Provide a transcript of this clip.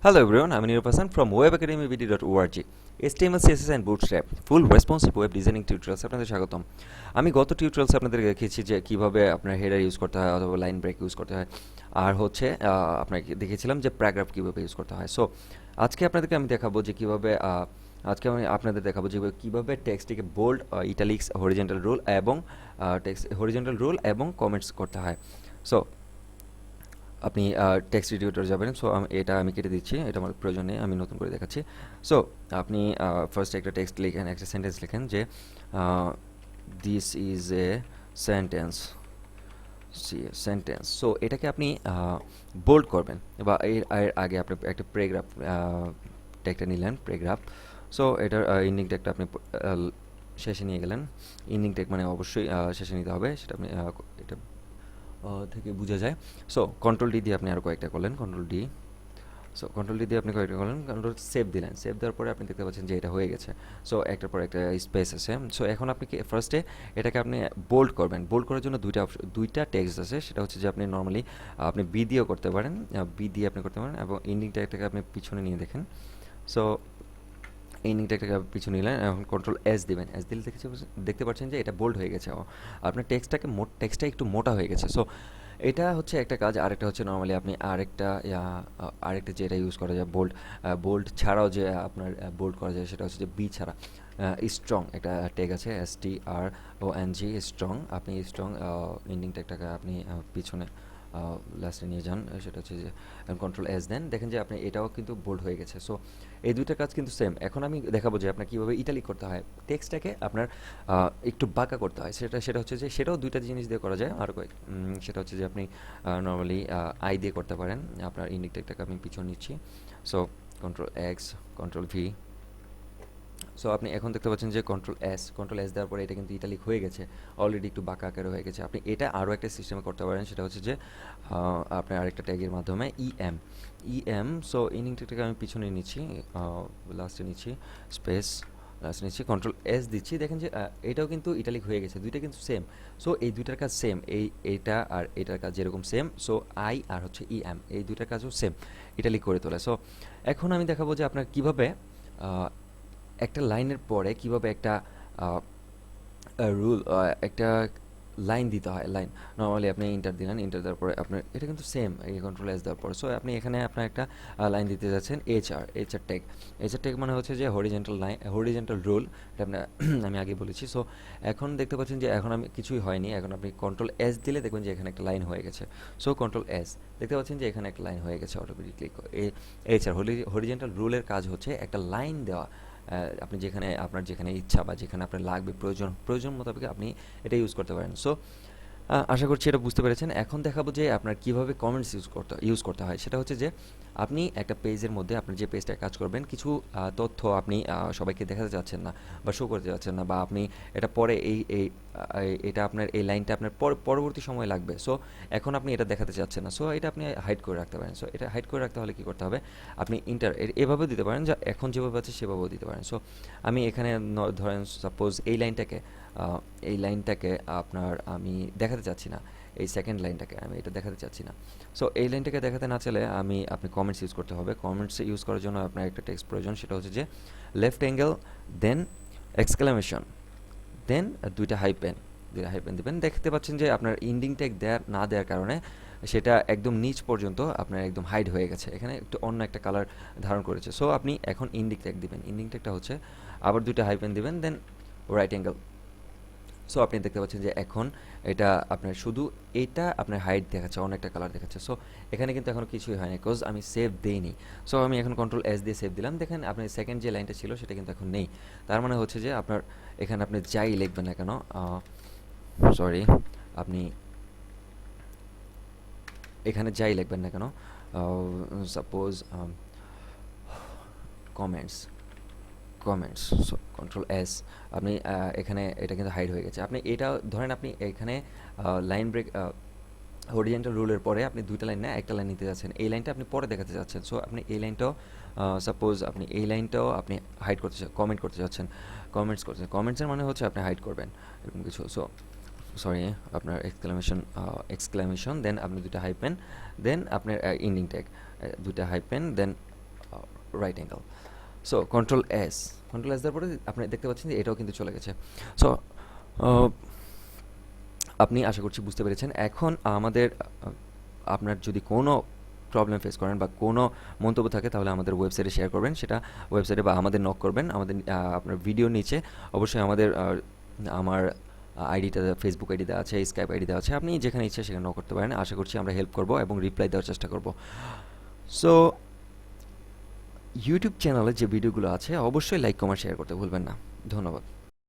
Hello everyone, I'm Neeraj Hasan from webacademybd.org. HTML, CSS and Bootstrap full responsive web designing tutorials আপনাদের স্বাগতম। আমি গত tutorials আপনাদের দেখিয়েছি যে কীভাবে আপনার হেডার ইউজ করতে হয় অথবা লাইন ব্রেক ইউজ করতে হয়। আর হচ্ছে আপনাকে দেখিয়েছিলাম যে প্যারাগ্রাফ কীভাবে ইউজ করতে হয়। সো আজকে আপনাদেরকে আমি দেখাবো যে কীভাবে আজকে আমি আপনাদের দেখাবো যে কীভাবে টেক্সটিকে বোল্ড ইটালিক্স হরিজেন্টাল রুল এবং টেক্সট হরিজেন্টাল রুল এবং কমেন্টস করতে হয়। সো আপনি টেক্সট এডিটর যাবেন। সো এটা আমি কেটে দিচ্ছি। এটা আমার প্রয়োজন নেই, আমি নতুন করে দেখাচ্ছি। সো আপনি ফার্স্ট একটা টেক্সট লিখেন, একটা সেন্টেন্স লিখেন যে this is a sentence sentence so এটাকে আপনি বোল্ড করবেন। বা এর এর আগে আপনি একটা প্রেগ্রাফ টেকটা নিলেন প্রেগ্রাফ সো এটার ইন্ডিং টেকটা আপনি শেষে নিয়ে গেলেন। ইন্ডিং টেক মানে অবশ্যই শেষে নিতে হবে। সেটা আপনি এটা থেকে বোঝা যায়। সো কন্ট্রোল ডি দিয়ে আপনি আরও কয়েকটা করলেন control D so control D দিয়ে আপনি কয়েকটা করলেন কন্ট্রোল সেভ দিলেন। সেভ দেওয়ার পরে আপনি দেখতে পাচ্ছেন যে এটা হয়ে গেছে। সো একটার পর একটা স্পেস আছে। সো এখন আপনি কি ফার্স্টে এটাকে আপনি বোল্ড করবেন। বোল্ড করার জন্য দুইটা দুইটা টেক্সট আছে। সেটা হচ্ছে যে আপনি নর্মালি আপনি বি দিয়েও করতে পারেন। বি দিয়ে আপনি করতে পারেন এবং ইন্ডিং ট্যাগটাকে আপনি পিছনে নিয়ে দেখেন। সো ইন্ডিং ট্যাগটাকে পিছু নিলেন, এখন কন্ট্রোল এস দিবেন। এস দিলে দেখেছি দেখতে পাচ্ছেন যে এটা বোল্ড হয়ে গেছে। আপনার টেক্সটটাকে মোট টেক্সটটা একটু মোটা হয়ে গেছে। সো এটা হচ্ছে একটা কাজ, আরেকটা হচ্ছে নর্মালি আপনি আরেকটা আরেকটা যেটা ইউজ করা যায় বোল্ড বোল্ড ছাড়াও যে আপনার বোল্ড করা যায়, সেটা হচ্ছে যে বি ছাড়া। স্ট্রং একটা ট্যাগ আছে S T R O N G strong আপনি স্ট্রং ইন্ডিং ট্যাগটাকে আপনি পিছনে লাস্টে নিয়ে যান সেটা হচ্ছে যে কন্ট্রোল এস দেন দেখেন যে আপনি এটাও কিন্তু বোল্ড হয়ে গেছে। সো এই দুইটা কাজ কিন্তু সেম এখন আমি দেখাবো যে আপনার কীভাবে ইটালি করতে হয়। টেক্সটটাকে আপনার একটু বাঁকা করতে হয়। সেটা সেটা হচ্ছে যে, সেটাও দুইটা জিনিস দিয়ে করা যায়। আর কয়েক সেটা হচ্ছে যে আপনি নর্মালি আই দিয়ে করতে পারেন। আপনার ইন্ডিং ট্যাগটাকে আমি পিছন নিচ্ছি। So control X control V so আপনি এখন দেখতে পাচ্ছেন যে কন্ট্রোল এস কন্ট্রোল এস দেওয়ার পরে এটা কিন্তু ইটালিক হয়ে গেছে অলরেডি একটু বাঁকা আকারে হয়ে গেছে। আপনি এটা আরও একটা সিস্টেমে করতে পারেন সেটা হচ্ছে যে আহ, আপনার আরেকটা ট্যাগের মাধ্যমে ইএম ইএম সো ইনিংটাকে আমি পিছনে নিচ্ছি লাস্টে নিচ্ছি স্পেস লাস্টে নিচ্ছি কন্ট্রোল এস দিচ্ছি। দেখেন যে এটাও কিন্তু ইটালিক হয়ে গেছে দুইটা কিন্তু সেম সো এই দুইটার কাজ সেম এই এইটা আর এটার কাজ যেরকম সেম সো আই আর হচ্ছে ইএম এই দুইটার কাজও সেম ইটালিক করে তোলে। সো এখন আমি দেখাবো যে আপনার কীভাবে একটা লাইনের পরে কীভাবে একটা রুল একটা লাইন দিতে হয় লাইন নর্মালি আপনি ইন্টার দিলেন ইন্টার দেওয়ার পরে আপনার, এটা কিন্তু সেম এই কন্ট্রোল এস দেওয়ার পর। সো আপনি এখানে আপনার একটা লাইন দিতে যাচ্ছেন HR HR tech HR tech মানে হচ্ছে যে হরিজেন্টাল লাইন হরিজেন্টাল রুল এটা আপনার আমি আগে বলেছি। সো এখন দেখতে পাচ্ছেন যে এখন আমি, কিছুই হয়নি, এখন আপনি কন্ট্রোল এস দিলে দেখবেন যে এখানে একটা লাইন হয়ে গেছে। সো কন্ট্রোল এস দেখতে পাচ্ছেন যে এখানে একটা লাইন হয়ে গেছে অটোমেটিকলি এইচআর হরিজেন্টাল রুলের কাজ হচ্ছে একটা লাইন দেওয়া। আপনি যেখানে, আপনার যেখানে ইচ্ছা বা যেখানে আপনার লাগবে প্রয়োজন প্রয়োজন মোতাবেক আপনি এটা ইউজ করতে পারেন। সো আশা করছি এটা বুঝতে পেরেছেন। এখন দেখাবো যে আপনার কীভাবে কমেন্টস ইউজ করতে ইউজ করতে হয়। সেটা হচ্ছে যে, আপনি একটা পেজের মধ্যে আপনি যে পেজটায় কাজ করবেন, কিছু তথ্য আপনি সবাইকে দেখাতে চাচ্ছেন না বা শো করতে চাচ্ছেন না বা আপনি এটা পরে এই এই এটা আপনার, এই লাইনটা আপনার পর- পরবর্তী সময় লাগবে। সো এখন আপনি এটা দেখাতে চাচ্ছেন না। সো এটা আপনি হাইড করে রাখতে পারেন। সো এটা হাইড করে রাখতে হলে কী করতে হবে? আপনি ইন্টার এভাবেও দিতে পারেন। যা, এখন যেভাবে আছে সেভাবেও দিতে পারেন। সো আমি এখানে ধরেন সাপোজ এই লাইনটাকে এই লাইনটাকে আপনার আমি দেখাতে চাচ্ছি না, এই সেকেন্ড লাইনটাকে আমি এটা দেখাতে চাচ্ছি না। সো এই লাইনটাকে দেখাতে না চাইলে আমি, আপনি কমেন্টস ইউজ করতে হবে। কমেন্টস ইউজ করার জন্য আপনার একটা টেক্সট প্রয়োজন, সেটা হচ্ছে যে left angle then exclamation then দুইটা হাই হাইপেন দুইটা হাইপেন দেবেন। দেখতে পাচ্ছেন যে আপনার ইন্ডিং ট্যাগ দেওয়ার না দেওয়ার কারণে সেটা একদম নিচ পর্যন্ত আপনার একদম হাইড হয়ে গেছে। এখানে একটু অন্য একটা কালার ধারণ করেছে। সো আপনি এখন ইন্ডিং ট্যাগ দিবেন। ইন্ডিং ট্যাগটা হচ্ছে, আবার দুইটা হাইপেন দিবেন দেন রাইট অ্যাঙ্গেল সো আপনি দেখতে পাচ্ছেন যে এখন এটা আপনার শুধু এটা আপনার হাইট দেখাচ্ছে, অনেকটা কালার দেখাচ্ছে। সো এখানে কিন্তু এখন কিছুই হয় না বিকজ আমি সেভ দিইনি। সো আমি এখন কন্ট্রোল এস দিয়ে সেভ দিলাম। দেখেন আপনার সেকেন্ড যে লাইনটা ছিল, সেটা কিন্তু এখন নেই। তার মানে হচ্ছে যে আপনার এখানে আপনি যাই লিখবেন না কেন সরি আপনি এখানে যাই লিখবেন না কেন suppose comments comments so control S আপনি এখানে এটা কিন্তু হাইড হয়ে গেছে। আপনি এটা, ধরেন আপনি এখানে লাইন ব্রেক হরিজেন্টাল রুলের পরে আপনি দুইটা লাইন না, একটা লাইন নিতে যাচ্ছেন। এই লাইনটা আপনি পরে দেখাতে যাচ্ছেন। সো আপনি এই লাইনটাও সাপোজ আপনি এই লাইনটাও আপনি হাইড করতে কমেন্ট করতে যাচ্ছেন। কমেন্টস করতে কমেন্টসের মানে হচ্ছে আপনি হাইড করবেন, এরকম কিছু। সো সরি আপনার এক্সক্লামেশন এক্সক্লামেশন দেন আপনি দুটা হাইপেন দেন আপনার ইন্ডিং ট্যাগ দুটা hyphen then right angle so control S control S দেওয়ার পরে আপনি দেখতে পাচ্ছেন যে এটাও কিন্তু চলে গেছে। সো আপনি আশা করছি বুঝতে পেরেছেন। এখন আমাদের আপনার যদি কোনো প্রবলেম ফেস করেন বা কোনো মন্তব্য থাকে, তাহলে আমাদের ওয়েবসাইটে শেয়ার করবেন। সেটা ওয়েবসাইটে বা আমাদের নক করবেন। আমাদের আপনার ভিডিও নিচে অবশ্যই আমাদের আমার আইডিটা ফেসবুক আইডি দেওয়া আছে স্কাইপ আইডি দেওয়া আছে। আপনি যেখানে ইচ্ছে সেখানে নক করতে পারেন। আশা করছি আমরা হেল্প করব এবং রিপ্লাই দেওয়ার চেষ্টা করব। সো ইউটিউব চ্যানেলে যে ভিডিওগুলো আছে অবশ্যই লাইক কমেন্ট শেয়ার করতে ভুলবেন না। ধন্যবাদ।